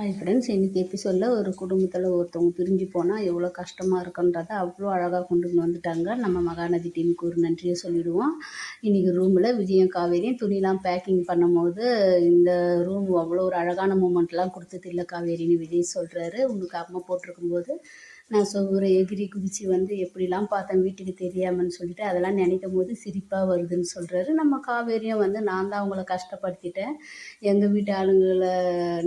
Hi friends இன்றைக்கி எபிசோடில் ஒரு குடும்பத்தில் ஒருத்தவங்க பிரிஞ்சு போனால் எவ்வளோ கஷ்டமாக இருக்குன்றதை அவ்வளோ அழகாக கொண்டு வந்துட்டாங்க. நம்ம மகாநதி டீமுக்கு ஒரு நன்றியை சொல்லிவிடுவோம் இன்றைக்கி ரூமில் விஜயம் காவேரியும் துணிலாம் பேக்கிங் பண்ணும்போது இந்த ரூம் அவ்வளோ ஒரு அழகான மூமெண்ட்லாம் கொடுத்தது இல்லை காவேரின்னு விஜய் சொல்கிறாரு உனக்கு அம்மா போட்டிருக்கும்போது நான் சுவரை எகிரி குதித்து வந்து எப்படிலாம் பார்த்தேன் வீட்டுக்கு தெரியாமன்னு சொல்லிட்டு அதெல்லாம் நினைக்கும் போது சிரிப்பாக வருதுன்னு சொல்கிறாரு நம்ம காவேரியும் வந்து நான் தான் அவங்கள கஷ்டப்படுத்திட்டேன். எங்கள் வீட்டு ஆளுங்களை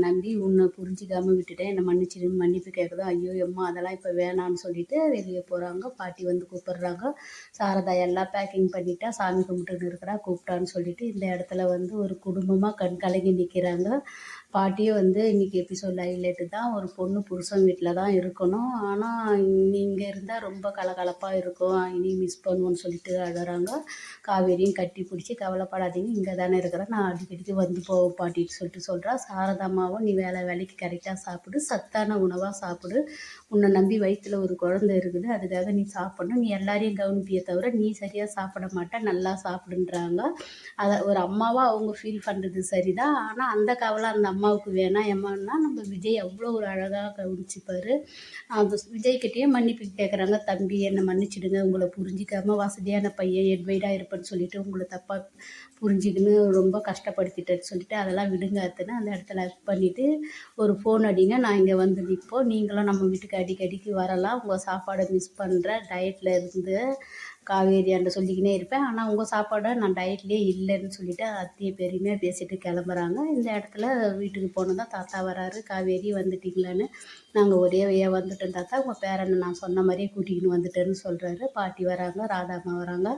நம்பி உன்னை புரிஞ்சிக்காமல் விட்டுட்டேன். என்னை மன்னிச்சிடுன்னு மன்னிப்பு கேட்குதோ ஐயோ எம்மா அதெல்லாம் இப்போ வேணான்னு சொல்லிட்டு வெளியே போகிறாங்க பாட்டி வந்து கூப்பிட்றாங்க. சாரதா எல்லாம் பேக்கிங் பண்ணிட்டா சாமி கும்பிட்டுன்னு இருக்கிறா கூப்பிட்டான்னு சொல்லிட்டு இந்த இடத்துல வந்து ஒரு குடும்பமாக கண் கலங்கி நிற்கிறாங்க பாட்டியும் வந்து இன்றைக்கி எபிசோட் ஹைலைட்டு தான். ஒரு பொண்ணு புருஷன் வீட்டில் தான் இருக்கணும். ஆனால் இங்கே இருந்தால் ரொம்ப கலகலப்பாக இருக்கும். இனி மிஸ் பண்ணுவோன்னு சொல்லிட்டு அழகிறாங்க காவேரியும் கட்டி பிடிச்சி கவலைப்படாதீங்க. இங்கே தானே இருக்கிறேன் நான் அடிக்கடிக்கு வந்து போவோம் பாட்டின்னு சொல்லிட்டு சொல்கிறா சாரதாமாவும் நீ வேலை வேலைக்கு கரெக்டாக சாப்பிடு. சத்தான உணவாக சாப்பிடு. உன்னை நம்பி வயிற்றில் ஒரு குழந்தை இருக்குது. அதுக்காக நீ சாப்பிடணும். நீ எல்லாரையும் கவனிப்பியே தவிர நீ சரியாக சாப்பிட மாட்டேன் நல்லா சாப்பிடுன்றாங்க. அதை ஒரு அம்மாவாக அவங்க ஃபீல் பண்ணுறது சரிதான். ஆனால் அந்த கவலை அந்த அம்மா அம்மாவுக்கு வேணாம் ஏம்மான்னா நம்ம விஜய் அவ்வளோ ஒரு அழகாக கவனிச்சுப்பார் அந்த விஜய்கிட்டயே மன்னிப்பு கேட்குறாங்க தம்பி என்னை மன்னிச்சிடுங்க உங்களை புரிஞ்சிக்காமல் வசதியான பையன் எட்வைடாக இருப்பேன்னு சொல்லிட்டு உங்களை தப்பாக புரிஞ்சுக்கின்னு ரொம்ப கஷ்டப்படுத்திட்டேன்னு சொல்லிட்டு அதெல்லாம் விடுங்க அத்துன்னு அந்த இடத்துல பண்ணிவிட்டு ஒரு ஃபோன் அடிங்க நான் இங்கே வந்து நிற்போம் நீங்களும் நம்ம வீட்டுக்கு அடிக்கடிக்கு வரலாம். உங்கள் சாப்பாடை மிஸ் பண்ணுற டயட்டில் இருந்து காவேரி அண்டை சொல்லிக்கினே இருப்பேன். ஆனால் உங்கள் சாப்பாடை நான் டயட்லேயே இல்லைன்னு சொல்லிவிட்டு அத்தையை பெருமையாக பேசிட்டு கிளம்புறாங்க. இந்த இடத்துல வீட்டுக்கு போனதும் தாத்தா வராரு. காவேரி வந்துட்டிங்களான்னு நாங்கள் ஒரே வழியாக வந்துட்டோம் தாத்தா. உங்கள் பேரனை நான் சொன்ன மாதிரியே கூட்டிக்கின்னு வந்துட்டேன்னு சொல்கிறாரு பாட்டி வராங்க ராதாம்மா வராங்க.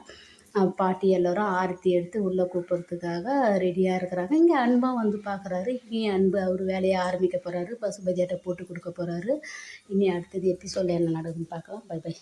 பாட்டி எல்லோரும் ஆரத்தி எடுத்து உள்ளே கூப்பிட்றதுக்காக ரெடியாக இருக்கிறாங்க. இங்கே அன்பாக வந்து பார்க்குறாரு இனி அன்பு அவர் வேலையை ஆரம்பிக்க போகிறாரு பசு பஜாட்டை போட்டு கொடுக்க போகிறாரு இனி அடுத்தது எப்படி சொல்ல என்ன நடக்குதுன்னு பார்க்கலாம். By by